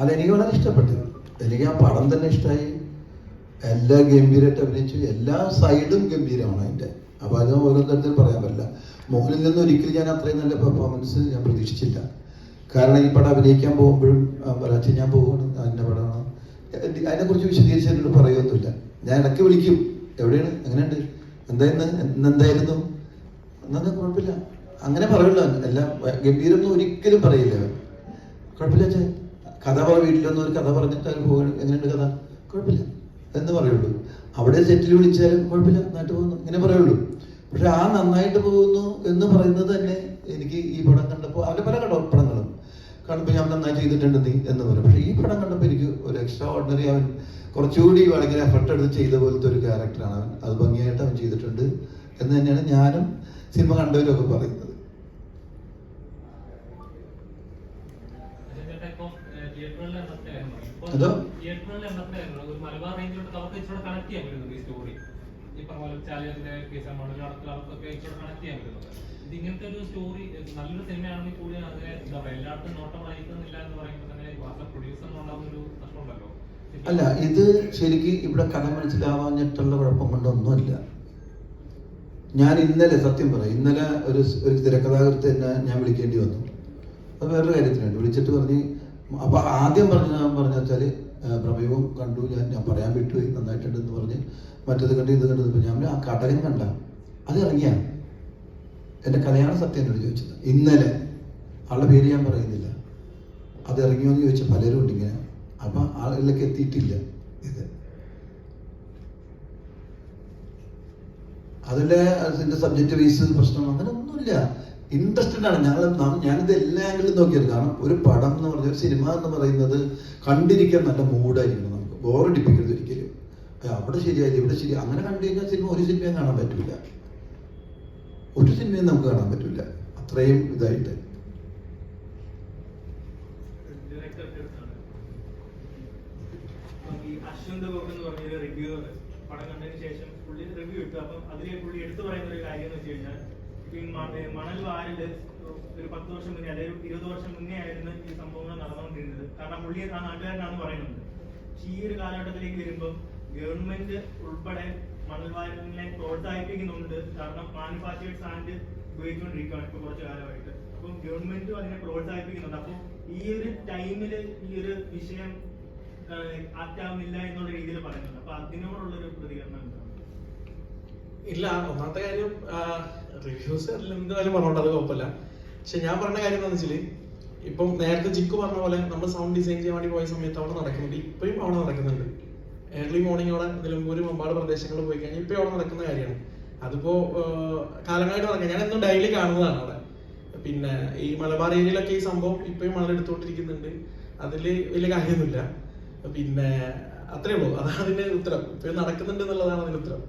അതെനിക്ക് വളരെ ഇഷ്ടപ്പെട്ടു. എനിക്ക് ആ പടം തന്നെ ഇഷ്ടമായി എല്ലാ ഗംഭീരമായിട്ട് അഭിനയിച്ചു. എല്ലാ സൈഡും ഗംഭീരമാണ് അതിന്റെ അപ്പോൾ അത് ഓരോ തരത്തിൽ പറയാൻ പറ്റില്ല. മോഹനിൽ നിന്ന് ഒരിക്കലും ഞാൻ അത്രയും നല്ല പെർഫോമൻസ് ഞാൻ പ്രതീക്ഷിച്ചില്ല. കാരണം ഈ പടം അഭിനയിക്കാൻ പോകുമ്പോഴും പറയാച്ച ഞാൻ പോവാണ് അതിന്റെ പടമാണ്. അതിനെക്കുറിച്ച് വിശദീകരിച്ച് എന്നോട് പറയൊന്നുമില്ല. ഞാൻ ഇടയ്ക്ക് വിളിക്കും. എവിടെയാണ്? എങ്ങനെയുണ്ട്? എന്തായിരുന്നു? എന്തായിരുന്നു എന്നൊന്നും കുഴപ്പമില്ല. അങ്ങനെ പറയുള്ളൂ എല്ലാം ഗംഭീരം ഒരിക്കലും പറയില്ല കുഴപ്പമില്ല അച്ഛൻ കഥ പറ വീട്ടിലൊന്നും ഒരു കഥ പറഞ്ഞിട്ട് അവർ പോകും എങ്ങനെയുണ്ട് കഥ? കുഴപ്പമില്ല. എന്ന് പറയുള്ളൂ. അവിടെ സെറ്റിൽ വിളിച്ചാലും കുഴപ്പമില്ല. നന്നായിട്ട് പോകുന്നു. ഇങ്ങനെ പറയുള്ളൂ. പക്ഷെ ആ നന്നായിട്ട് പോകുന്നു എന്ന് പറയുന്നത് തന്നെ എനിക്ക് ഈ പടം കണ്ടപ്പോൾ അവരുടെ പല കട പടങ്ങളും. കണ്ടപ്പോൾ ഞാൻ നന്നായി ചെയ്തിട്ടുണ്ട് നീ എന്ന് പറയും. പക്ഷേ ഈ പടം കണ്ടപ്പോൾ എനിക്ക് ഒരു എക്സ്ട്രാ ഓർഡിനറി അവൻ കുറച്ചുകൂടി ഭയങ്കര എഫർട്ട് എടുത്ത് ചെയ്ത പോലത്തെ ഒരു ക്യാരക്ടറാണ് അവൻ. അത് ഭംഗിയായിട്ട് അവൻ ചെയ്തിട്ടുണ്ട് എന്ന് തന്നെയാണ് ഞാനും സിനിമ കണ്ടവരും ഒക്കെ പറയുന്നത്. ഇങ്ങനത്തെ ഒരു സ്റ്റോറി എന്താ എന്ന് പറയുമ്പോൾ തന്നെ ഒരു അല്ല ഇത് ശരിക്കും ഇവിടെ കഥ മനസ്സിലാവാഞ്ഞിട്ടുള്ള കുഴപ്പം കൊണ്ടൊന്നുമല്ല ഞാൻ ഇന്നലെ സത്യം പറയാം ഇന്നലെ ഒരു ഒരു തിരക്കഥാകൃത്ത് എന്നെ ഞാൻ വിളിക്കേണ്ടി വന്നു. അത് വേറൊരു കാര്യത്തിനുണ്ട്. വിളിച്ചിട്ട് പറഞ്ഞ് അപ്പൊ ആദ്യം പറഞ്ഞ പറഞ്ഞ വെച്ചാൽ പ്രമേയവും കണ്ടു ഞാൻ ഞാൻ പറയാൻ വിട്ടുപോയി നന്നായിട്ടുണ്ടെന്ന് പറഞ്ഞ്. മറ്റത് കണ്ട് ഇത് കണ്ടത് ഞാൻ ആ കടകൻ കണ്ട അത് ഇറങ്ങിയ എന്റെ കഥയാണ് സത്യം എന്നോട് ചോദിച്ചത്. ഇന്നലെ. ആളുടെ പേര് ഞാൻ പറയുന്നില്ല. അത് ഇറങ്ങിയോ എന്ന് ചോദിച്ച പലരും ഉണ്ട് ഇങ്ങനെ. അപ്പൊ ആളുകളിലേക്ക് എത്തിയിട്ടില്ല ഇത്. അതിലെ അതിന്റെ സബ്ജക്റ്റ് ബേസ് പ്രശ്നം അങ്ങനെ ഒന്നുമില്ല ഇൻട്രസ്റ്റഡ് ആണ്. ഞങ്ങൾ ഞാനിത് എല്ലാ ആംഗിളും നോക്കിയത്. കാരണം ഒരു പടം എന്ന് പറഞ്ഞ ഒരു സിനിമ എന്ന് പറയുന്നത് കണ്ടിരിക്കാൻ നല്ല മൂഡായിരിക്കണം നമുക്ക്. ബോറടിപ്പിക്കരുത് ഒരിക്കലും. അവിടെ ശരിയായില്ല ഇവിടെ ശരി. അങ്ങനെ കണ്ടു കഴിഞ്ഞാൽ സിനിമ ഒരു സിനിമയും കാണാൻ പറ്റില്ല ഒരു സിനിമയും നമുക്ക് കാണാൻ പറ്റില്ല അത്രയും ഇതായിട്ട്. എന്ന് റിവ്യൂവർ കണ്ടതിന് ശേഷം പുള്ളി റിവ്യൂ ഇട്ടു. അപ്പം അതിലെ പുള്ളി എടുത്തു പറയുന്ന ഒരു കാര്യം എന്ന് വെച്ച് കഴിഞ്ഞാൽ മണൽ വാരൽ ഒരു പത്ത് വർഷം മുന്നേ അല്ലെങ്കിൽ ഇരുപത് വർഷം മുന്നേ ആയിരുന്നു ഈ സംഭവങ്ങൾ നടന്നുകൊണ്ടിരുന്നത്. കാരണം പുള്ളി ആ നാട്ടുകാരനാണ് പറയുന്നത് പക്ഷെ ഈ ഒരു കാലഘട്ടത്തിലേക്ക് വരുമ്പോൾ ഗവൺമെന്റ് ഉൾപ്പെടെ മണൽ വാരലിനെ പ്രോത്സാഹിപ്പിക്കുന്നുണ്ട്. കാരണം മാനുഫാക്ചേർഡ് ആൻഡ് ഉപയോഗിച്ചുകൊണ്ടിരിക്കുകയാണ് ഇപ്പൊ കുറച്ച് കാലമായിട്ട്. അപ്പം ഗവൺമെന്റും അതിനെ പ്രോത്സാഹിപ്പിക്കുന്നുണ്ട്. അപ്പോൾ ഈ ഒരു ടൈമിൽ ഈ ഒരു വിഷയം ആറ്റാവുന്നില്ല എന്നുള്ള രീതിയിൽ പറയുന്നുണ്ട്. അപ്പൊ അതിനോടുള്ളൊരു പ്രതികരണം എന്താണ്? ഇല്ല ഒന്നാമത്തെ കാര്യം റിവ്യൂസ് എന്തായാലും പറഞ്ഞോണ്ട് അത് കുഴപ്പമില്ല. പക്ഷെ ഞാൻ പറഞ്ഞ കാര്യം എന്താണെന്ന് വെച്ചാൽ ഇപ്പം നേരത്തെ ജിക്കു പറഞ്ഞ പോലെ നമ്മൾ സൗണ്ട് ഡിസൈൻ ചെയ്യാൻ വേണ്ടി പോയ സമയത്ത് അവിടെ നടക്കുന്നുണ്ട്. ഇപ്പോഴും അവിടെ നടക്കുന്നുണ്ട്. ഏർലി മോർണിംഗ് അവിടെ നിലമ്പൂര് മമ്പാട് പ്രദേശങ്ങളിൽ പോയി കഴിഞ്ഞാൽ ഇപ്പോഴും അവിടെ നടക്കുന്ന കാര്യമാണ്. അതിപ്പോ കാലങ്ങളായിട്ട് നടക്കുക ഞാൻ എന്നും ഡെയിലി കാണുന്നതാണ് അവിടെ. പിന്നെ ഈ മലബാർ ഏരിയയിലൊക്കെ ഈ സംഭവം ഇപ്പോഴും മണലെടുത്തോണ്ടിരിക്കുന്നുണ്ട് അതിൽ വലിയ കാര്യമൊന്നുമില്ല. പിന്നെ അത്രേ ഉള്ളൂ. അതാണ് അതിന്റെ ഉത്തരം. ഇപ്പോഴും നടക്കുന്നുണ്ട് എന്നുള്ളതാണ് അതിന്റെ ഉത്തരം.